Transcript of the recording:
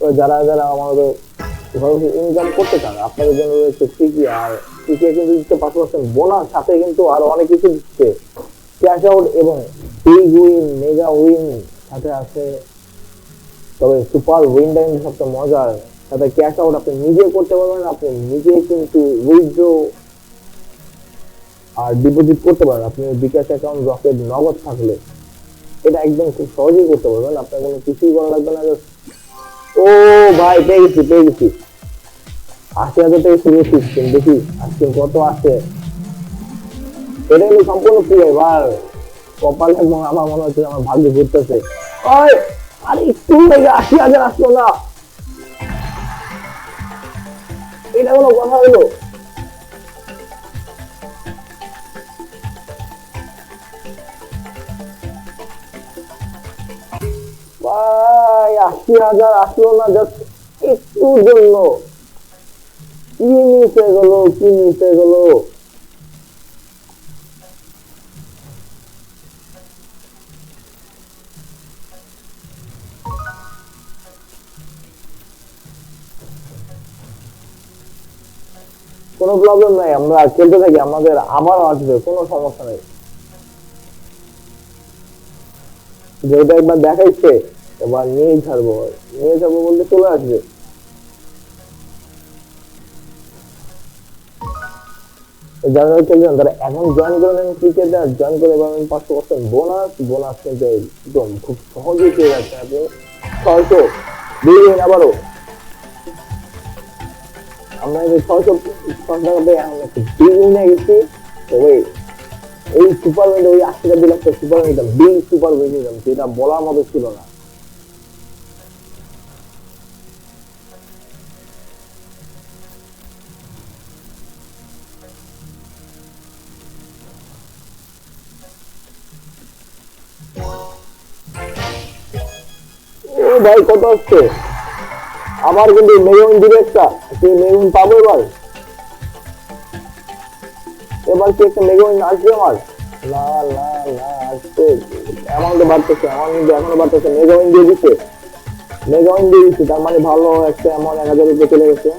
যারা যারা আমাদের ঘরে ইনকাম করতে চান, আপনাদের জন্য রয়েছে ফ্রিকি আর ফ্রিকি কিন্তু দিচ্ছে পাঁচ পার্সেন্ট বোনাস সাথে কিন্তু আরও অনেক কিছু দিচ্ছে। ক্যাশ আউট এবং বিগ উইন মেগা উইন সাথে আছে তবে সুপার উইনটা কিন্তু সবচেয়ে মজার। সাথে ক্যাশ আউট আপনি নিজে করতে পারবেন, আপনি নিজে কিন্তু উইথড্র আর ডিপোজিট করতে পারেন। আপনি বিকাশ অ্যাকাউন্ট রকেট নগদ থাকলে। এটা একদম খুব সহজেই করতে পারবেন। আপনার কোনো কিছুই করা লাগবে না, just- ও ভাই পেয়ে গেছি আশি হাজার শুরু সিস্টেম দেখি আজকে কত আসে এটা কিন্তু সম্পূর্ণ ফ্রি এবার কপালে আমার মনে হচ্ছে আমার ভাগ্য ঘুরতেছে। ওই, আরে একটু থেকে আশি হাজার আসলো না। এটা কোনো কথা হলো? ভাই আশি হাজার আসলো না একটুর জন্য। কি মিশে গেল, কি মিশে গেল? কোনো প্রবলেম নাই, আমরা খেলতে থাকি, আমাদের আবার আসবে, কোনো সমস্যা নেই। যেটা একবার দেখাইছে এবার নিয়েই ছাড়বো নিয়ে যাব বলতে চলে আসবে। তারা এখন জয়েন ক্রিকেট আর জয়েন করে পাবেন পাঁচশো পার্সেন্ট বোনাস বোনাস কিন্তু একদম খুব সহজেই পেয়ে আপনি। ছয়শো দিন আবারও। আমরা এই ছয়শো পাঁচ টাকা পেয়ে এখন গেছি। তবে এই সুপার ওই আশি টাকা সুপার উইন্ড বিগ সুপার নিলাম যেটা বলার মতো ছিল না। ভাই, কত আসছে আমার কিন্তু মেগুন দিবে একটা সেই মেগুন পাবো এবার? এবার কি একটা মেগুন আসবে আমার? না না না আসছে অ্যামাউন্ট বাড়তেছে আমার কিন্তু এখনও বাড়তেছে মেগাউন দিয়ে দিচ্ছে। মেগাউন দিয়ে দিচ্ছে, তার মানে ভালো একটা অ্যামাউন্ট এক হাজার রুপিয়ে চলে গেছে।